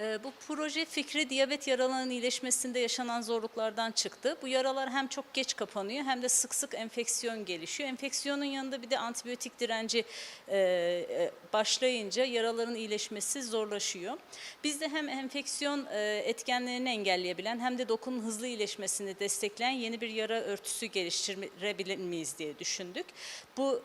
Ee, Bu proje fikri diyabet yaralarının iyileşmesinde yaşanan zorluklardan çıktı. Bu yaralar hem çok geç kapanıyor hem de sık sık enfeksiyon gelişiyor. Enfeksiyonun yanında bir de antibiyotik direnci e, e, başlayınca yaraların iyileşmesi zorlaşıyor. Biz de hem enfeksiyon e, etkenlerini engelleyebilen hem de dokunun hızlı iyileşmesini destekleyen yeni bir yara örtüsü geliştirebilir miyiz diye düşündük. Bu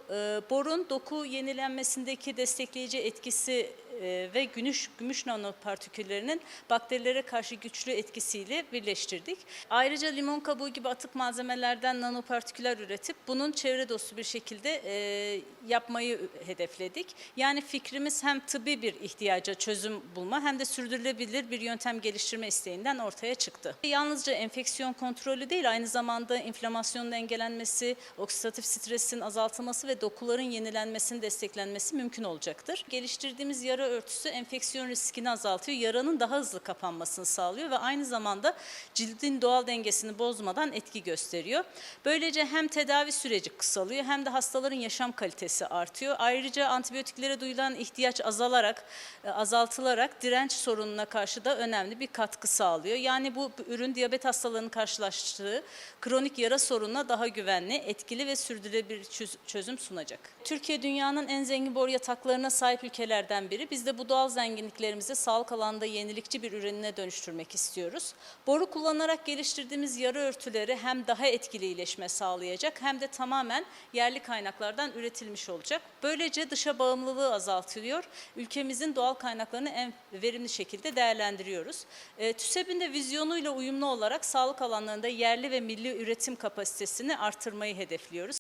borun doku yenilenmesindeki destekleyici etkisi e, ve gümüş, gümüş nanopartiküllerinin bakterilere karşı güçlü etkisiyle birleştirdik. Ayrıca limon kabuğu gibi atık malzemelerden nanopartiküller üretip bunun çevre dostu bir şekilde e, yapmayı hedefledik. Yani fikrimiz hem tıbbi bir ihtiyaca çözüm bulma hem de sürdürülebilir bir yöntem geliştirme isteğinden ortaya çıktı. Yalnızca enfeksiyon kontrolü değil aynı zamanda inflamasyonun engellenmesi, oksidatif stresin azaltılması ve dokuların yenilenmesinin desteklenmesi mümkün olacaktır. Geliştirdiğimiz yara örtüsü enfeksiyon riskini azaltıyor, yaranın daha hızlı kapanmasını sağlıyor ve aynı zamanda cildin doğal dengesini bozmadan etki gösteriyor. Böylece hem tedavi süreci kısalıyor hem de hastaların yaşam kalitesi artıyor. Ayrıca antibiyotiklere duyulan ihtiyaç azalarak, e, azaltılarak direnç sorununa karşı da önemli bir katkı sağlıyor. Yani bu ürün diyabet hastalarının karşılaştığı kronik yara sorununa daha güvenli, etkili ve sürdürülebilir çözüm sunacak. Türkiye dünyanın en zengin bor yataklarına sahip ülkelerden biri. Biz de bu doğal zenginliklerimizi sağlık alanında yenilikçi bir ürününe dönüştürmek istiyoruz. Boru kullanarak geliştirdiğimiz yara örtüleri hem daha etkili iyileşme sağlayacak hem de tamamen yerli kaynaklardan üretilmiş olacak. Böylece dışa bağımlılığı azaltılıyor. Ülkemizin doğal kaynaklarını en verimli şekilde değerlendiriyoruz. E, TÜSEB'in de vizyonuyla uyumlu olarak sağlık alanlarında yerli ve milli üretim kapasitesini artırmayı hedefliyoruz.